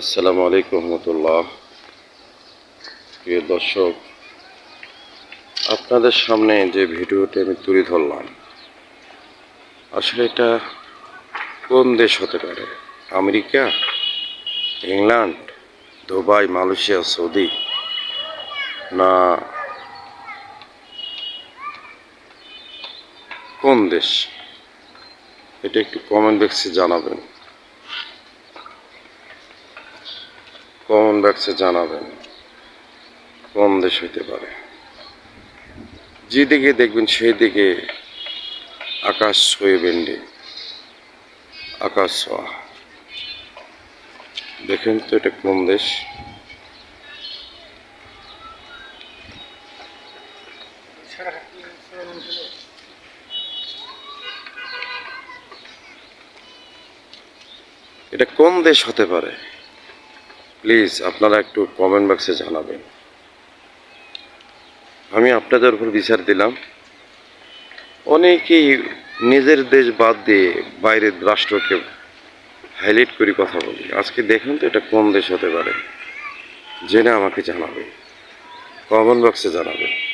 আসসালামু আলাইকুম রহমতুল্লাহ। প্রিয় দর্শক, আপনাদের সামনে যে ভিডিওটি আমি তুলে ধরলাম, আসলে এটা কোন দেশ হতে পারে? America, England, Dubai, Malaysia, Saudi না কোন দেশ? এটা একটু কমেন্ট বক্সে জানাবেন। কমেন্ট বক্সে জানাবেন? কোন দেশ হইতে পারে? যেদিকে দেখবেন সেই দিকে আকাশ ছুঁয়ে বেন্ডে আকাশ ছোঁয়া। দেখেন তো এটা কোন দেশ? এটা কোন দেশ হতে পারে? প্লিজ আপনারা একটু কমেন্ট বক্সে জানাবেন। আমি আপনাদের উপর বিচার দিলাম। অনেকেই নিজের দেশ বাদ দিয়ে বাইরের রাষ্ট্রকে হাইলাইট করি কথা বলি। আজকে দেখুন তো এটা কোন দেশ হতে পারে। জেনে আমাকে জানাবে কমেন্ট বক্সে জানাবেন।